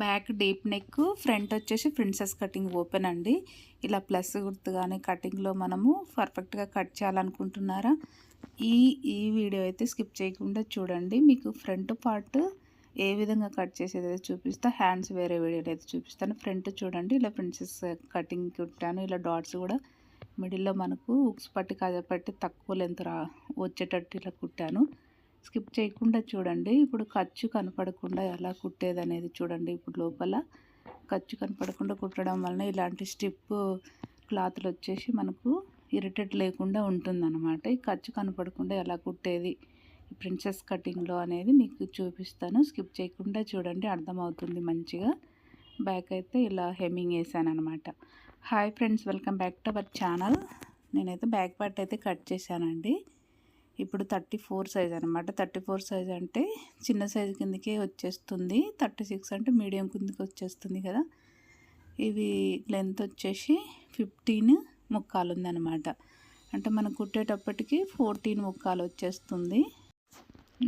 Back deep neck front వచ్చేసి princess cutting open అండి. ఇలా ప్లస్ గుర్తుగానే కటింగ్లో మనము పర్ఫెక్ట్గా కట్ చేయాలనుకుంటున్నారా? ఈ ఈ వీడియో అయితే స్కిప్ చేయకుండా చూడండి. మీకు ఫ్రంట్ పార్ట్ ఏ విధంగా కట్ చేసేది అయితే చూపిస్తా హ్యాండ్స్ వేరే వీడియోలో అయితే చూపిస్తాను. ఫ్రంట్ చూడండి ఇలా ప్రిన్సెస్ కటింగ్ కుట్టాను. ఇలా డాట్స్ కూడా మిడిల్లో మనకు ఉక్స్ పట్టి పట్టి తక్కువ లెంత్ రా వచ్చేటట్టు ఇలా కుట్టాను. స్కిప్ చేయకుండా చూడండి. ఇప్పుడు ఖర్చు కనపడకుండా ఎలా కుట్టేది అనేది చూడండి. ఇప్పుడు లోపల ఖర్చు కనపడకుండా కుట్టడం వలన ఇలాంటి స్టిప్ క్లాత్లు వచ్చేసి మనకు ఇరిటేట్ లేకుండా ఉంటుందన్నమాట. ఈ ఖర్చు కనపడకుండా ఎలా కుట్టేది ఈ ప్రిన్సెస్ కటింగ్లో అనేది మీకు చూపిస్తాను. స్కిప్ చేయకుండా చూడండి. అర్థమవుతుంది మంచిగా. బ్యాక్ అయితే ఇలా హెమ్మింగ్ వేసాను అనమాట hi friends welcome back to our channel. నేనైతే బ్యాక్ పార్ట్ అయితే కట్ చేశానండి. ఇప్పుడు థర్టీ ఫోర్ సైజ్ అనమాట థర్టీ ఫోర్ సైజ్ అంటే చిన్న సైజ్ కిందకే వచ్చేస్తుంది. థర్టీ సిక్స్ అంటే మీడియం కిందకి వచ్చేస్తుంది కదా. ఇవి లెంత్ వచ్చేసి ఫిఫ్టీన్ ముక్కాలు ఉందన్నమాట అంటే మనం కుట్టేటప్పటికి ఫోర్టీన్ ముక్కాలు వచ్చేస్తుంది.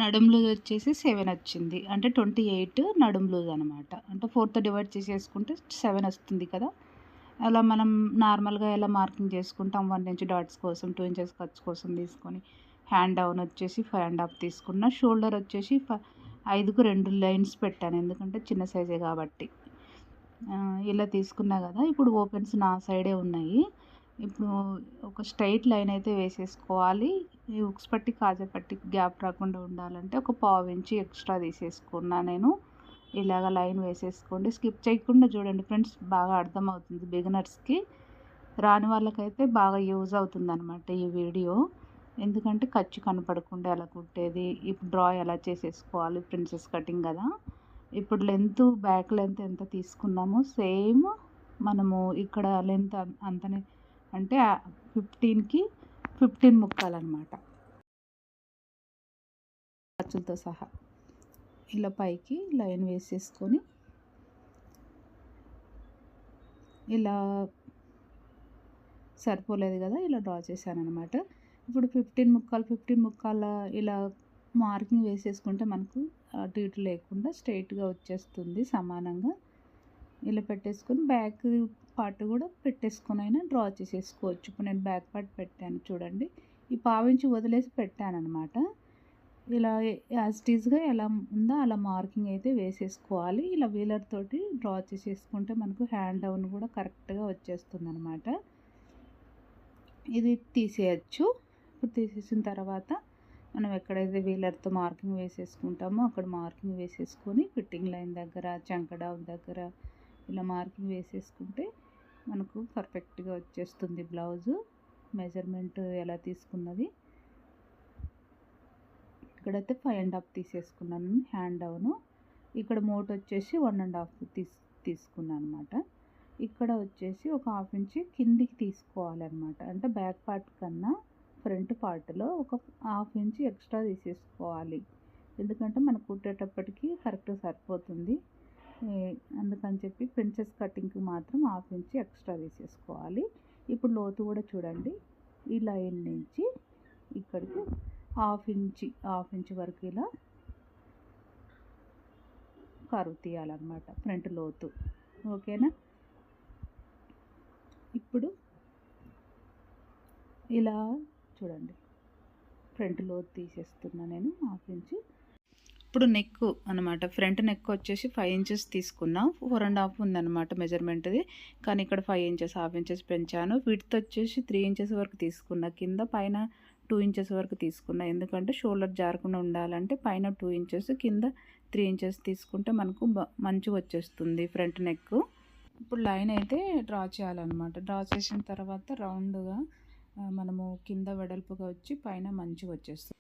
నడుం లూజ్ వచ్చేసి సెవెన్ వచ్చింది. అంటే ట్వంటీ ఎయిట్ నడుం లూజ్ అనమాట అంటే ఫోర్త్ డివైడ్ చేసేసుకుంటే సెవెన్ వస్తుంది కదా. అలా మనం నార్మల్గా ఎలా మార్కింగ్ చేసుకుంటాం? వన్ ఇంచ్ డాట్స్ కోసం టూ ఇంచెస్ ఖర్చు కోసం తీసుకొని. హ్యాండ్ డౌన్ వచ్చేసి ఫైవ్ అండ్ హాఫ్ తీసుకున్న. షోల్డర్ వచ్చేసి ఐదుకు రెండు లైన్స్ పెట్టాను. ఎందుకంటే చిన్న సైజే కాబట్టి. ఇలా తీసుకున్నా కదా. ఇప్పుడు ఓపెన్స్ నా సైడే ఉన్నాయి. ఇప్పుడు ఒక స్ట్రైట్ లైన్ అయితే వేసేసుకోవాలి. ఈ ఉక్స్ పట్టి కాజా పట్టి గ్యాప్ రాకుండా ఉండాలంటే ఒక పావు ఇంచి ఎక్స్ట్రా తీసేసుకున్నా నేను. ఇలాగ లైన్ వేసేసుకోండి. స్కిప్ చేయకుండా చూడండి ఫ్రెండ్స్ బాగా అర్థమవుతుంది బిగినర్స్కి. రాని వాళ్ళకైతే బాగా యూజ్ అవుతుంది అనమాట ఈ వీడియో. ఎందుకంటే ఖర్చు కనపడకుండా ఎలా కుట్టేది? ఇప్పుడు డ్రా ఎలా చేసేసుకోవాలి? ప్రిన్సెస్ కటింగ్ కదా. ఇప్పుడు లెంత్ బ్యాక్ లెంత్ ఎంత తీసుకున్నామో సేమ్ మనము ఇక్కడ లెంత్ అంతనే అంటే ఫిఫ్టీన్కి ఫిఫ్టీన్ ముక్కాలన్నమాట. ఖర్చులతో సహా. ఇలా పైకి లైన్ వేసేసుకొని ఇలా సరిపోలేదు కదా ఇలా డ్రా చేశాను అనమాట ఇప్పుడు ఫిఫ్టీన్ ముక్కలు ఫిఫ్టీన్ ముక్కల ఇలా మార్కింగ్ వేసేసుకుంటే మనకు అటు ఇటు లేకుండా స్ట్రైట్గా వచ్చేస్తుంది సమానంగా. ఇలా పెట్టేసుకొని బ్యాక్ పార్ట్ కూడా పెట్టేసుకొని అయినా డ్రా చేసేసుకోవచ్చు. ఇప్పుడు నేను బ్యాక్ పార్ట్ పెట్టాను చూడండి. ఈ పావించి వదిలేసి పెట్టాను అనమాట ఇలా యాజ్ టీజ్గా ఎలా ఉందో అలా మార్కింగ్ అయితే వేసేసుకోవాలి. ఇలా వీలర్ తోటి డ్రా చేసేసుకుంటే మనకు హ్యాండ్ డౌన్ కూడా కరెక్ట్గా వచ్చేస్తుంది అనమాట ఇది తీసేయచ్చు. ఇప్పుడు తీసేసిన తర్వాత మనం ఎక్కడైతే వీలర్తో మార్కింగ్ వేసేసుకుంటామో అక్కడ మార్కింగ్ వేసేసుకొని ఫిట్టింగ్ లైన్ దగ్గర చంకడావు దగ్గర ఇలా మార్కింగ్ వేసేసుకుంటే మనకు పర్ఫెక్ట్గా వచ్చేస్తుంది బ్లౌజు. మెజర్మెంట్ ఎలా తీసుకున్నది? ఇక్కడైతే ఫైవ్ అండ్ హాఫ్ తీసేసుకున్నాను హ్యాండ్ డౌను. ఇక్కడ మోట్ వచ్చేసి వన్ అండ్ హాఫ్ తీసు తీసుకున్నాను అనమాట ఇక్కడ వచ్చేసి ఒక హాఫ్ ఇంచ్ కిందికి తీసుకోవాలన్నమాట. అంటే బ్యాక్ పార్ట్ కన్నా ఫ్రంట్ పార్ట్లో ఒక హాఫ్ ఇంచ్ ఎక్స్ట్రా తీసేసుకోవాలి. ఎందుకంటే మనం కుట్టేటప్పటికి కరెక్ట్ సరిపోతుంది. అందుకని చెప్పి ప్రిన్సెస్ కటింగ్కి మాత్రం హాఫ్ ఇంచ్ ఎక్స్ట్రా తీసేసుకోవాలి. ఇప్పుడు లోతు కూడా చూడండి. ఈ లైన్ నుంచి ఇక్కడికి హాఫ్ ఇంచ్ హాఫ్ ఇంచ్ వరకు ఇలా కరువు తీయాలన్నమాట ఫ్రంట్ లోతు. ఓకేనా? ఇప్పుడు ఇలా చూడండి. ఫ్రంట్ లోతు తీసేస్తున్నా నేను హాఫ్ ఇంచ్. ఇప్పుడు నెక్ అనమాట ఫ్రంట్ నెక్ వచ్చేసి ఫైవ్ ఇంచెస్ తీసుకున్నా. ఫోర్ అండ్ హాఫ్ ఉందన్నమాట మెజర్మెంట్ది కానీ ఇక్కడ ఫైవ్ ఇంచెస్ హాఫ్ ఇంచెస్ పెంచాను. విడ్త్ వచ్చేసి త్రీ ఇంచెస్ వరకు తీసుకున్నా. కింద పైన టూ ఇంచెస్ వరకు తీసుకున్నా. ఎందుకంటే షోల్డర్ జారకుండా ఉండాలంటే పైన టూ ఇంచెస్ కింద త్రీ ఇంచెస్ తీసుకుంటే మనకు మంచిగా వచ్చేస్తుంది ఫ్రంట్ నెక్ ఇప్పుడు లైన్ అయితే డ్రా చేయాలన్నమాట. డ్రా చేసిన తర్వాత రౌండ్గా మనము కింద వెడల్పుగా వచ్చి పైన మంచిగా వచ్చేస్తుంది.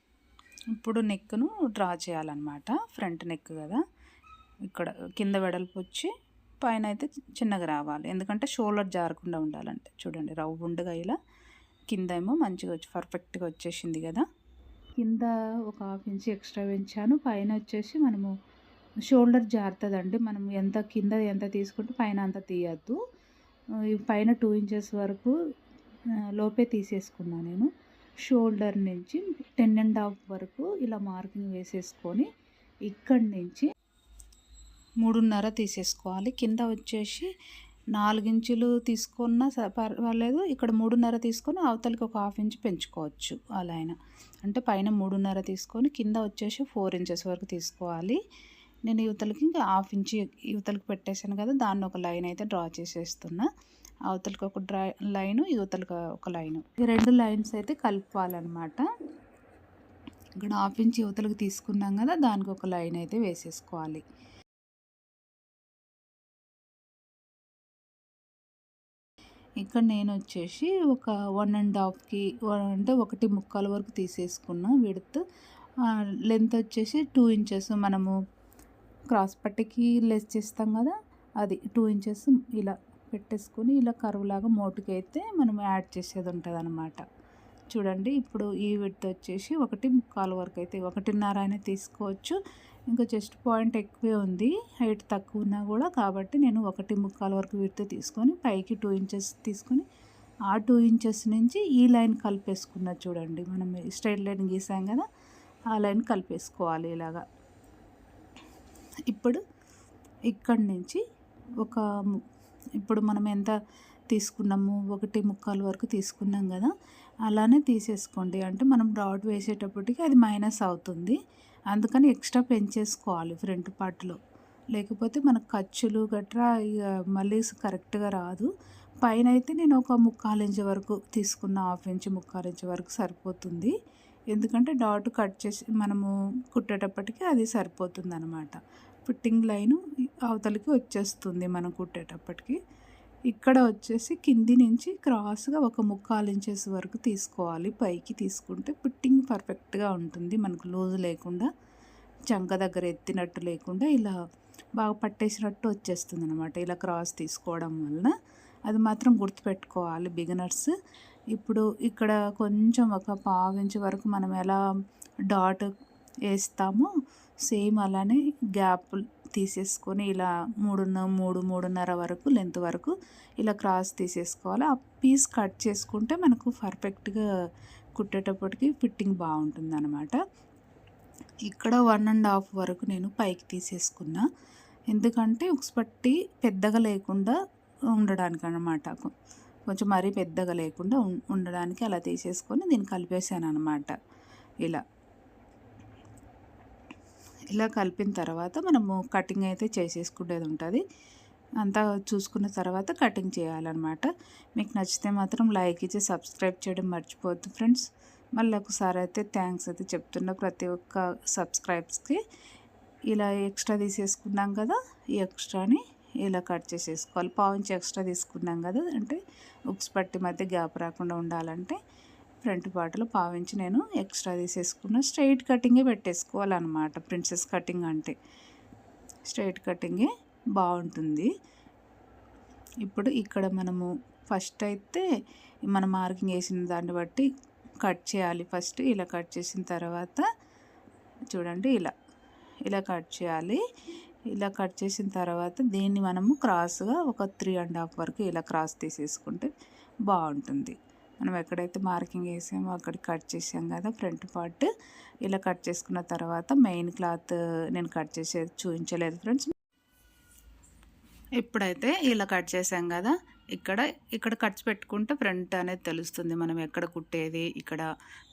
ఇప్పుడు నెక్ను డ్రా చేయాలన్నమాట. ఫ్రంట్ నెక్ కదా. ఇక్కడ కింద వెడల్పు వచ్చి పైన అయితే చిన్నగా రావాలి. ఎందుకంటే షోల్డర్ జారకుండా ఉండాలంటే. చూడండి రౌండ్గా ఇలా కింద ఏమో మంచిగా వచ్చి పర్ఫెక్ట్గా వచ్చేసింది కదా. కింద ఒక హాఫ్ ఇంచ్ ఎక్స్ట్రా పెంచాను. పైన వచ్చేసి మనము షోల్డర్ జారుతుందండి. మనం ఎంత కింద ఎంత తీసుకుంటే పైన అంత తీయద్దు. పైన టూ ఇంచెస్ వరకు లోపే తీసేసుకున్నా నేను. షోల్డర్ నుంచి టెన్ అండ్ హాఫ్ వరకు ఇలా మార్కింగ్ వేసేసుకొని ఇక్కడి నుంచి మూడున్నర తీసేసుకోవాలి. కింద వచ్చేసి నాలుగించులు తీసుకున్నా పర్వాలేదు. ఇక్కడ మూడున్నర తీసుకొని అవతలకి ఒక హాఫ్ ఇంచ్ పెంచుకోవచ్చు అలా అయినా అంటే పైన మూడున్నర తీసుకొని కింద వచ్చేసి ఫోర్ ఇంచెస్ వరకు తీసుకోవాలి. నేను యువతలకి ఇంకా హాఫ్ ఇంచ్ యువతలకి పెట్టేశాను కదా దాన్ని ఒక లైన్ అయితే డ్రా చేసేస్తున్నా. అవతలకి ఒక డ్రై లైను యువతలకి ఒక లైను. ఈ రెండు లైన్స్ అయితే కలుపుకోవాలన్నమాట ఇక్కడ హాఫ్ ఇంచ్ యువతలకు తీసుకున్నాం కదా దానికి ఒక లైన్ అయితే వేసేసుకోవాలి. ఇక్కడ నేను వచ్చేసి ఒక వన్ అండ్ హాఫ్కి అంటే ఒకటి ముక్కాల వరకు తీసేసుకున్నా విడత్. లెంత్ వచ్చేసి టూ ఇంచెస్. మనము క్రాస్ పట్టికి లెస్ చేస్తాం కదా అది టూ ఇంచెస్ ఇలా పెట్టేసుకొని ఇలా కరువులాగా మోటుకైతే మనం యాడ్ చేసేది ఉంటుంది అనమాట చూడండి ఇప్పుడు ఈ విడ్త్ వచ్చేసి ఒకటి ముక్కాలు వరకు అయితే ఒకటిన్నర అయినా తీసుకోవచ్చు. ఇంకా జస్ట్ పాయింట్ ఎక్కువే ఉంది హైట్ తక్కువ ఉన్నా కూడా. కాబట్టి నేను ఒకటి ముక్కాలు వరకు విడ్త్ తీసుకొని పైకి టూ ఇంచెస్ తీసుకొని ఆ టూ ఇంచెస్ నుంచి ఈ లైన్ కలిపేసుకున్న చూడండి. మనం స్ట్రైట్ లైన్ గీసాం కదా ఆ లైన్ కలిపేసుకోవాలి ఇలాగా. ఇప్పుడు ఇక్కడి నుంచి ఒక ము- ఇప్పుడు మనం ఎంత తీసుకున్నాము ఒకటి ముక్కాలు వరకు తీసుకున్నాం కదా అలానే తీసేసుకోండి. అంటే మనం డాట్ వేసేటప్పటికి అది మైనస్ అవుతుంది. అందుకని ఎక్స్ట్రా పెంచేసుకోవాలి ఫ్రంట్ పార్ట్లో. లేకపోతే మన ఖర్చులు గట్రా ఇక మళ్ళీ కరెక్ట్గా రాదు. పైన అయితే నేను ఒక ముక్కాలు ఇంచు వరకు తీసుకున్న హాఫ్ ఇంచు ముక్కాలు ఇంచు వరకు సరిపోతుంది. ఎందుకంటే డాట్ కట్ చేసి మనము కుట్టేటప్పటికి అది సరిపోతుంది అనమాట ఫిట్టింగ్ లైను అవతలికి వచ్చేస్తుంది మనం కుట్టేటప్పటికి. ఇక్కడ వచ్చేసి కింది నుంచి క్రాస్గా ఒక ముక్కాలు ఇంచెస్ వరకు తీసుకోవాలి. పైకి తీసుకుంటే ఫిట్టింగ్ పర్ఫెక్ట్గా ఉంటుంది. మనకు లూజ్ లేకుండా చంక దగ్గర ఎత్తినట్టు లేకుండా ఇలా బాగా పట్టేసినట్టు వచ్చేస్తుంది అనమాట ఇలా క్రాస్ తీసుకోవడం వలన అది మాత్రం గుర్తుపెట్టుకోవాలి బిగినర్స్. ఇప్పుడు ఇక్కడ కొంచెం ఒక పావు ఇంచు వరకు మనం ఎలా డాట్ వేస్తామో. సేమ్ అలానే గ్యాప్ తీసేసుకొని ఇలా మూడున్న మూడు మూడున్నర వరకు లెంత్ వరకు ఇలా క్రాస్ తీసేసుకోవాలి. ఆ పీస్ కట్ చేసుకుంటే మనకు పర్ఫెక్ట్గా కుట్టేటప్పటికి ఫిట్టింగ్ బాగుంటుంది అనమాట ఇక్కడ వన్ అండ్ హాఫ్ వరకు నేను పైకి తీసేసుకున్నా. ఎందుకంటే ఉక్స్పట్టి పెద్దగా లేకుండా ఉండడానికి అనమాట కొంచెం మరీ పెద్దగా లేకుండా ఉండడానికి అలా తీసేసుకొని దీన్ని కలిపేసాను అనమాట ఇలా. ఇలా కలిపిన తర్వాత మనము కటింగ్ అయితే చేసేసుకునేది ఉంటుంది. అంతా చూసుకున్న తర్వాత కటింగ్ చేయాలన్నమాట. మీకు నచ్చితే మాత్రం లైక్ ఇచ్చి సబ్స్క్రైబ్ చేయడం మర్చిపోవద్దు ఫ్రెండ్స్. మళ్ళీ ఒకసారి అయితే థ్యాంక్స్ అయితే చెప్తున్నా ప్రతి ఒక్క సబ్స్క్రైబ్స్కి. ఇలా ఎక్స్ట్రా తీసేసుకున్నాం కదా ఈ ఎక్స్ట్రాని ఇలా కట్ చేసేసుకోవాలి. పావించి ఎక్స్ట్రా తీసుకున్నాం కదా అంటే ఉప్స్ పట్టి మధ్య గ్యాప్ రాకుండా ఉండాలంటే. ఫ్రంట్ పార్ట్లో పావించి నేను ఎక్స్ట్రా తీసేసుకున్న స్ట్రైట్ కటింగే పెట్టేసుకోవాలన్నమాట. ప్రిన్సెస్ కటింగ్ అంటే. స్ట్రైట్ కటింగే బాగుంటుంది. ఇప్పుడు ఇక్కడ మనము ఫస్ట్ అయితే మన మార్కింగ్ వేసిన దాన్ని బట్టి కట్ చేయాలి ఫస్ట్. ఇలా కట్ చేసిన తర్వాత చూడండి ఇలా. ఇలా కట్ చేయాలి. ఇలా కట్ చేసిన తర్వాత దీన్ని మనము క్రాస్గా ఒక త్రీ అండ్ హాఫ్ వరకు ఇలా క్రాస్ తీసేసుకుంటే బాగుంటుంది. మనం ఎక్కడైతే మార్కింగ్ వేసామో అక్కడ కట్ చేసాం కదా ఫ్రంట్ పార్ట్. ఇలా కట్ చేసుకున్న తర్వాత మెయిన్ క్లాత్ నేను కట్ చేసేది చూపించలేదు ఫ్రెండ్స్. ఇప్పుడైతే ఇలా కట్ చేసాం కదా ఇక్కడ ఇక్కడ కట్స్ పెట్టుకుంటే ఫ్రంట్ అనేది తెలుస్తుంది మనం ఎక్కడ కుట్టేది ఇక్కడ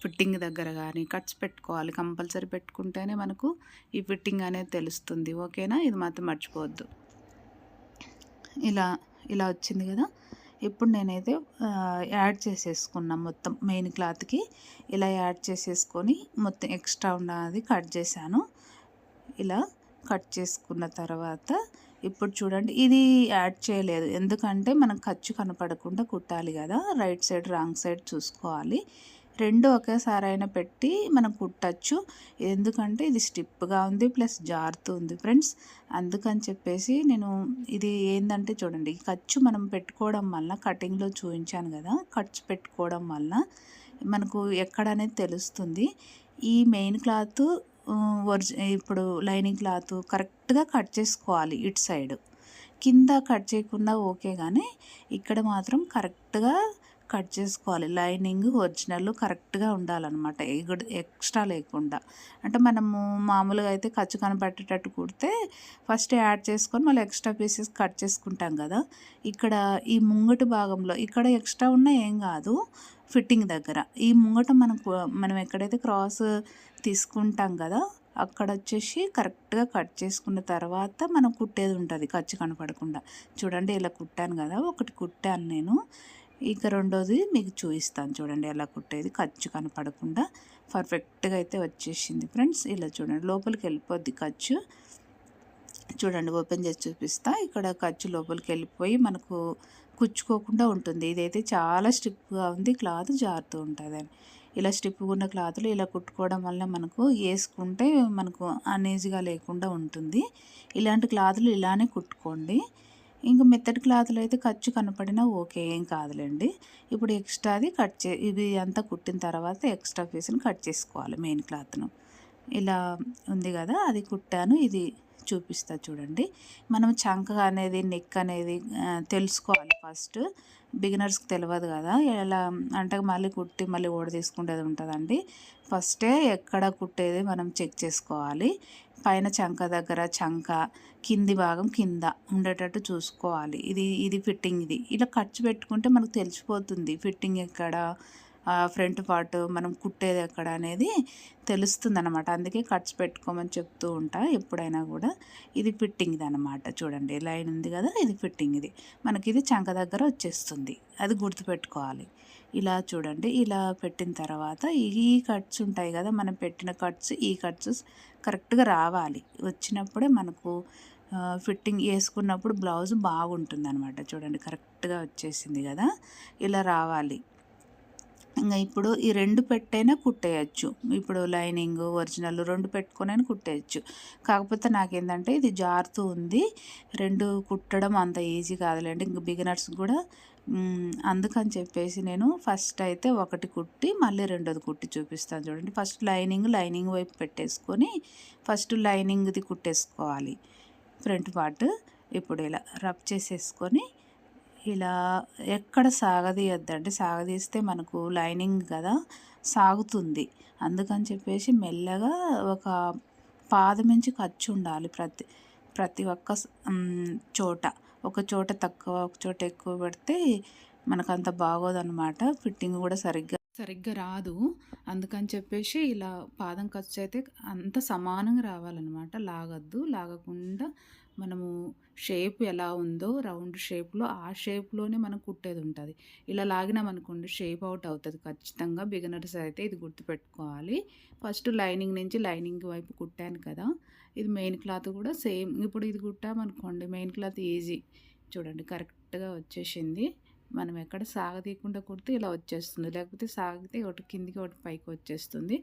ఫిట్టింగ్ దగ్గర కానీ కట్స్ పెట్టుకోవాలి కంపల్సరీ పెట్టుకుంటేనే మనకు ఈ ఫిట్టింగ్ అనేది తెలుస్తుంది. ఓకేనా? ఇది మాత్రం మర్చిపోవద్దు. ఇలా ఇలా వచ్చింది కదా. ఇప్పుడు నేనైతే యాడ్ చేసేసుకున్నా మొత్తం మెయిన్ క్లాత్కి. ఇలా యాడ్ చేసేసుకొని మొత్తం ఎక్స్ట్రా ఉన్నది కట్ చేశాను. ఇలా కట్ చేసుకున్న తర్వాత ఇప్పుడు చూడండి ఇది యాడ్ చేయలేదు. ఎందుకంటే మనం ఖర్చు కనపడకుండా కుట్టాలి కదా. రైట్ సైడ్ రాంగ్ సైడ్ చూసుకోవాలి. రెండు ఒకేసారి అయినా పెట్టి మనం కుట్టచ్చు. ఎందుకంటే ఇది స్టిప్గా ఉంది ప్లస్ జారుతూ ఉంది ఫ్రెండ్స్. అందుకని చెప్పేసి నేను ఇది ఏంటంటే చూడండి ఖర్చు మనం పెట్టుకోవడం వల్ల కటింగ్లో చూపించాను కదా ఖర్చు పెట్టుకోవడం వల్ల మనకు ఎక్కడ అనేది తెలుస్తుంది. ఈ మెయిన్ క్లాత్ ఒరిజి ఇప్పుడు లైనింగ్ క్లాత్ కరెక్ట్గా కట్ చేసుకోవాలి ఇటు సైడ్. కింద కట్ చేయకుండా ఓకే కానీ ఇక్కడ మాత్రం కరెక్ట్గా కట్ చేసుకోవాలి. లైనింగ్ ఒరిజినల్ కరెక్ట్గా ఉండాలన్నమాట. ఎగుడు ఎక్స్ట్రా లేకుండా. అంటే మనము మామూలుగా అయితే ఖర్చు కనబట్టేటట్టు కుడితే ఫస్ట్ యాడ్ చేసుకొని మళ్ళీ ఎక్స్ట్రా పీసెస్ కట్ చేసుకుంటాం కదా. ఇక్కడ ఈ ముంగటి భాగంలో ఇక్కడ ఎక్స్ట్రా ఉన్నా ఏం కాదు ఫిట్టింగ్ దగ్గర. ఈ ముంగట మనకు మనం ఎక్కడైతే క్రాస్ తీసుకుంటాం కదా అక్కడ వచ్చేసి కరెక్ట్గా కట్ చేసుకున్న తర్వాత మనం కుట్టేది ఉంటుంది ఖర్చు కనపడకుండా చూడండి ఇలా కుట్టాను కదా ఒకటి కుట్టాను నేను. ఇంక రెండోది మీకు చూపిస్తాను చూడండి ఎలా కుట్టేది. ఖర్చు కనపడకుండా పర్ఫెక్ట్గా అయితే వచ్చేసింది ఫ్రెండ్స్. ఇలా చూడండి లోపలికి వెళ్ళిపోద్ది ఖర్చు. చూడండి ఓపెన్ చేసి చూపిస్తా. ఇక్కడ ఖర్చు లోపలికి వెళ్ళిపోయి మనకు కుచ్చుకోకుండా ఉంటుంది. ఇదైతే చాలా స్ట్రిప్గా ఉంది క్లాత్ జారుతూ ఉంటుంది. ఇలా స్టిప్ ఉన్న క్లాత్లు ఇలా కుట్టుకోవడం వల్ల మనకు వేసుకుంటే మనకు అనేజీగా లేకుండా ఉంటుంది. ఇలాంటి క్లాత్లు ఇలానే కుట్టుకోండి. ఇంకా మెత్తటి క్లాత్లు అయితే ఖర్చు కనపడినా ఓకే ఏం కాదులేండి. ఇప్పుడు ఎక్స్ట్రాది కట్ చే ఇవి అంతా కుట్టిన తర్వాత ఎక్స్ట్రా పీస్ని కట్ చేసుకోవాలి మెయిన్ క్లాత్ను. ఇలా ఉంది కదా అది కుట్టాను ఇది చూపిస్తా చూడండి. మనం చంక అనేది నెక్ అనేది తెలుసుకోవాలి ఫస్ట్. బిగినర్స్కి తెలియదు కదా ఎలా అంటే మళ్ళీ కుట్టి మళ్ళీ ఓడ తీసుకుంటేది ఉంటుందండి. ఫస్టే ఎక్కడ కుట్టేది మనం చెక్ చేసుకోవాలి. పైన చంక దగ్గర చంక కింది భాగం కింద ఉండేటట్టు చూసుకోవాలి. ఇది ఇది ఫిట్టింగ్ ఇది. ఇలా ఖర్చు పెట్టుకుంటే మనకు తెలిసిపోతుంది ఫిట్టింగ్ ఎక్కడ ఫ్రంట్ పార్ట్ మనం కుట్టేది ఎక్కడ అనేది తెలుస్తుంది అనమాట అందుకే కట్స్ పెట్టుకోమని చెప్తూ ఉంటా ఎప్పుడైనా కూడా. ఇది ఫిట్టింగ్ది అనమాట చూడండి లైన్ ఉంది కదా ఇది ఫిట్టింగ్ ఇది. మనకి ఇది చంక దగ్గర వచ్చేస్తుంది. అది గుర్తుపెట్టుకోవాలి. ఇలా చూడండి ఇలా పెట్టిన తర్వాత ఈ కట్స్ ఉంటాయి కదా మనం పెట్టిన కట్స్ ఈ కట్స్ కరెక్ట్గా రావాలి. వచ్చినప్పుడే మనకు ఫిట్టింగ్ వేసుకున్నప్పుడు బ్లౌజ్ బాగుంటుంది అనమాట చూడండి కరెక్ట్గా వచ్చేసింది కదా ఇలా రావాలి. ఇంకా ఇప్పుడు ఈ రెండు పెట్టైనా కుట్టేయచ్చు. ఇప్పుడు లైనింగ్ ఒరిజినల్ రెండు పెట్టుకొని కుట్టేయచ్చు. కాకపోతే నాకేంటంటే ఇది జారుతూ ఉంది. రెండు కుట్టడం అంత ఈజీ కాదులేండి. ఇంక బిగినర్స్ కూడా అందుకని చెప్పేసి నేను ఫస్ట్ అయితే ఒకటి కుట్టి మళ్ళీ రెండోది కుట్టి చూపిస్తాను చూడండి. ఫస్ట్ లైనింగ్ లైనింగ్ వైపు పెట్టేసుకొని ఫస్ట్ లైనింగ్ది కుట్టేసుకోవాలి. ఫ్రంట్ పార్ట్ ఇప్పుడు ఇలా రబ్ చేసేసుకొని ఇలా ఎక్కడ సాగదీయొద్దండి. సాగదీస్తే మనకు లైనింగ్ కదా సాగుతుంది. అందుకని చెప్పేసి మెల్లగా ఒక పాదమించి ఖర్చు ఉండాలి ప్రతి ప్రతి ఒక్క చోట. ఒక చోట తక్కువ ఒక చోట ఎక్కువ పెడితే మనకు అంత బాగోదన్నమాట. ఫిట్టింగ్ కూడా సరిగ్గా సరిగ్గా రాదు. అందుకని చెప్పేసి ఇలా పాదం ఖర్చు అయితే అంత సమానంగా రావాలన్నమాట. లాగద్దు. లాగకుండా మనము షేప్ ఎలా ఉందో రౌండ్ షేప్లో ఆ షేప్లోనే మనం కుట్టేది ఉంటుంది. ఇలా లాగినామనుకోండి షేప్ అవుట్ అవుతుంది. ఖచ్చితంగా బిగినర్స్ అయితే ఇది గుర్తుపెట్టుకోవాలి. ఫస్ట్ లైనింగ్ నుంచి లైనింగ్ వైపు కుట్టాను కదా. ఇది మెయిన్ క్లాత్ కూడా సేమ్. ఇప్పుడు ఇది కుట్టామనుకోండి మెయిన్ క్లాత్ ఈజీ. చూడండి కరెక్ట్గా వచ్చేసింది. మనం ఎక్కడ సాగతీయకుండా కుడితే ఇలా వచ్చేస్తుంది. లేకపోతే సాగితే ఒకటి కిందికి ఒకటి పైకి వచ్చేస్తుంది.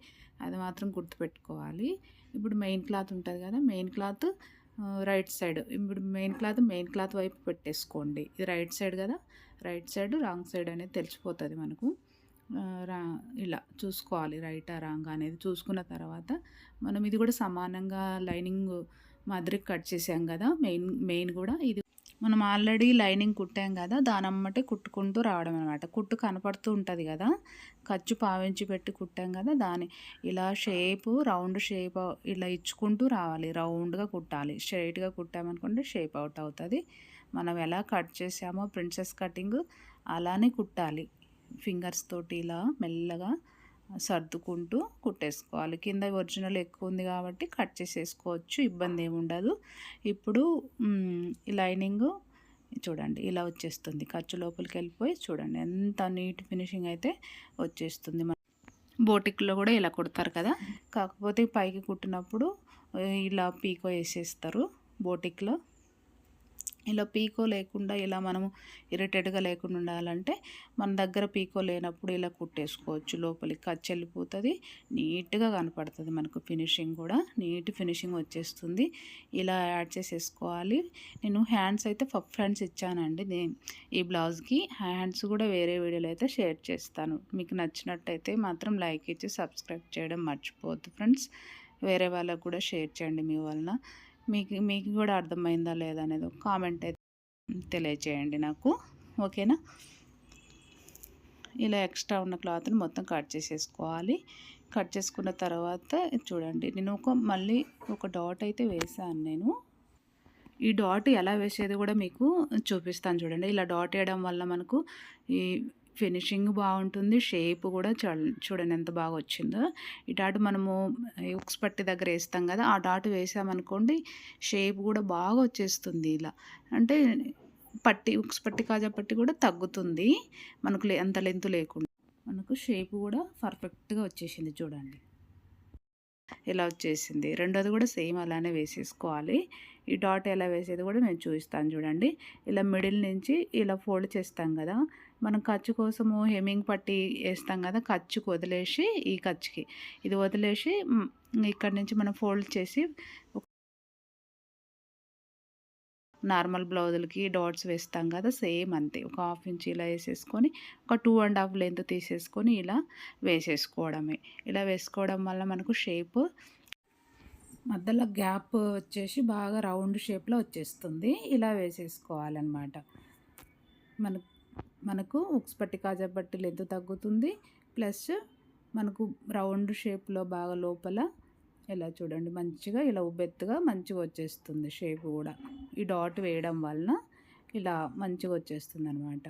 అది మాత్రం గుర్తుపెట్టుకోవాలి. ఇప్పుడు మెయిన్ క్లాత్ ఉంటుంది కదా మెయిన్ క్లాత్ రైట్ సైడ్. ఇప్పుడు మెయిన్ క్లాత్ మెయిన్ క్లాత్ వైపు పెట్టేసుకోండి. ఇది రైట్ సైడ్ కదా రైట్ సైడ్ రాంగ్ సైడ్ అనేది తెలిసిపోతుంది మనకు. రా ఇలా చూసుకోవాలి. రైటా రాంగ్ అనేది చూసుకున్న తర్వాత మనం ఇది కూడా సమానంగా లైనింగ్ మాదిరి కట్ చేసాం కదా. మెయిన్ మెయిన్ కూడా ఇది. మనం ఆల్రెడీ లైనింగ్ కుట్టాం కదా. దాని అమ్మటే కుట్టుకుంటూ రావడం అనమాట కుట్టు కనపడుతూ ఉంటుంది కదా. ఖర్చు పావించి పెట్టి కుట్టాం కదా. దాని ఇలా షేప్ రౌండ్ షేప్ ఇలా ఇచ్చుకుంటూ రావాలి. రౌండ్గా కుట్టాలి. స్ట్రైట్గా కుట్టామనుకుంటే షేప్ అవుట్ అవుతుంది. మనం ఎలా కట్ చేసామో ప్రిన్సెస్ కటింగ్ అలానే కుట్టాలి. ఫింగర్స్ తోటి ఇలా మెల్లగా సర్దుకుంటూ కుట్టేసుకోవాలి. కింద ఒరిజినల్ ఎక్కువ ఉంది కాబట్టి కట్ చేసేసుకోవచ్చు ఇబ్బంది ఏమి ఉండదు. ఇప్పుడు లైనింగ్ చూడండి ఇలా వచ్చేస్తుంది. ఖర్చు లోపలికి వెళ్ళిపోయి చూడండి ఎంత నీట్ ఫినిషింగ్ అయితే వచ్చేస్తుంది. బోటిక్లో కూడా ఇలా కుడతారు కదా. కాకపోతే పైకి కుట్టినప్పుడు ఇలా పీకో వేసేస్తారు బోటిక్లో. ఇలా పీకో లేకుండా ఇలా మనము ఇరిటేట్గా లేకుండా ఉండాలంటే మన దగ్గర పీకో లేనప్పుడు ఇలా కుట్టేసుకోవచ్చు. లోపలికి ఖర్చు వెళ్ళిపోతుంది. నీట్గా కనపడుతుంది మనకు ఫినిషింగ్ కూడా. నీట్ ఫినిషింగ్ వచ్చేస్తుంది. ఇలా యాడ్ చేసేసుకోవాలి. నేను హ్యాండ్స్ అయితే ఫఫ్ హ్యాండ్స్ ఇచ్చానండి. ఈ బ్లౌజ్కి హ్యాండ్స్ కూడా వేరే వీడియోలో అయితే షేర్ చేస్తాను. మీకు నచ్చినట్టయితే మాత్రం లైక్ ఇచ్చి సబ్స్క్రైబ్ చేయడం మర్చిపోవద్దు ఫ్రెండ్స్. వేరే వాళ్ళకు కూడా షేర్ చేయండి మీ వలన. మీకు మీకు కూడా అర్థమైందా లేదా అనేది కామెంట్ అయితే తెలియచేయండి నాకు. ఓకేనా? ఇలా ఎక్స్ట్రా ఉన్న క్లాత్ని మొత్తం కట్ చేసేసుకోవాలి. కట్ చేసుకున్న తర్వాత చూడండి నేను ఒక మళ్ళీ ఒక డాట్ అయితే వేసాను నేను. ఈ డాట్ ఎలా వేసేది కూడా మీకు చూపిస్తాను చూడండి. ఇలా డాట్ వేయడం వల్ల మనకు ఈ ఫినిషింగ్ బాగుంటుంది. షేప్ కూడా చూడండి ఎంత బాగా వచ్చిందో. ఈ డాట్ మనము ఉక్స్ పట్టి దగ్గర వేస్తాం కదా ఆ డాట్ వేసామనుకోండి షేప్ కూడా బాగా వచ్చేస్తుంది ఇలా. అంటే పట్టి ఉక్స్ పట్టి కాజా పట్టి కూడా తగ్గుతుంది. మనకు అంత లెంత్ లేకుండా. మనకు షేప్ కూడా పర్ఫెక్ట్గా వచ్చేసింది చూడండి. ఇలా వచ్చేసింది. రెండోది కూడా సేమ్ అలానే వేసేసుకోవాలి. ఈ డాట్ ఎలా వేసేది కూడా నేను చూపిస్తాను చూడండి. ఇలా మిడిల్ నుంచి ఇలా ఫోల్డ్ చేస్తాం కదా మనం ఖర్చు కోసము హెమ్మింగ్ పట్టి వేస్తాం కదా ఖర్చుకు వదిలేసి ఈ ఖర్చుకి. ఇది వదిలేసి ఇక్కడ నుంచి మనం ఫోల్డ్ చేసి నార్మల్ బ్లౌజులకి డాట్స్ వేస్తాం కదా సేమ్ అంతే. ఒక హాఫ్ ఇంచ్ ఇలా వేసేసుకొని ఒక టూ అండ్ హాఫ్ లెంత్ తీసేసుకొని ఇలా వేసేసుకోవడమే. ఇలా వేసుకోవడం వల్ల మనకు షేప్ మధ్యలో గ్యాప్ వచ్చేసి బాగా రౌండ్ షేప్లో వచ్చేస్తుంది. ఇలా వేసేసుకోవాలన్నమాట. మనకు మనకు ఉక్స్ పట్టి కాజా పట్టి లెంత్ తగ్గుతుంది. ప్లస్ మనకు రౌండ్ షేప్లో బాగా లోపల ఇలా చూడండి మంచిగా ఇలా ఉబ్బెత్తుగా మంచిగా వచ్చేస్తుంది షేప్ కూడా. ఈ డాట్ వేయడం వలన ఇలా మంచిగా వచ్చేస్తుంది అనమాట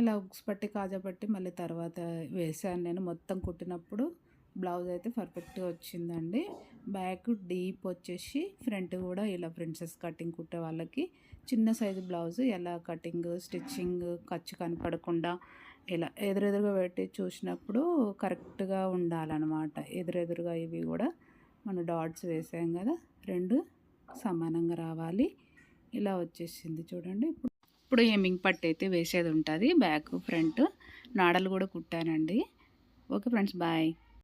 ఇలా ఉక్స్ పట్టి కాజా పట్టి మళ్ళీ తర్వాత వేసాను నేను మొత్తం కుట్టినప్పుడు. బ్లౌజ్ అయితే పర్ఫెక్ట్గా వచ్చిందండి. బ్యాక్ డీప్ వచ్చేసి ఫ్రంట్ కూడా ఇలా ప్రిన్సెస్ కటింగ్ కుట్టే వాళ్ళకి. చిన్న సైజు బ్లౌజ్ ఎలా కటింగ్ స్టిచ్చింగ్ ఖర్చు కనపడకుండా ఇలా ఎదురెదురుగా పెట్టి చూసినప్పుడు కరెక్ట్గా ఉండాలన్నమాట. ఎదురెదురుగా ఇవి కూడా మనం డాట్స్ వేసాం కదా రెండు సమానంగా రావాలి. ఇలా వచ్చేసింది చూడండి. ఇప్పుడు ఇప్పుడు ఏమింగ్ పట్టు అయితే వేసేది ఉంటుంది. బ్యాక్ ఫ్రంట్ నాడలు కూడా కుట్టానండి. Okay friends bye.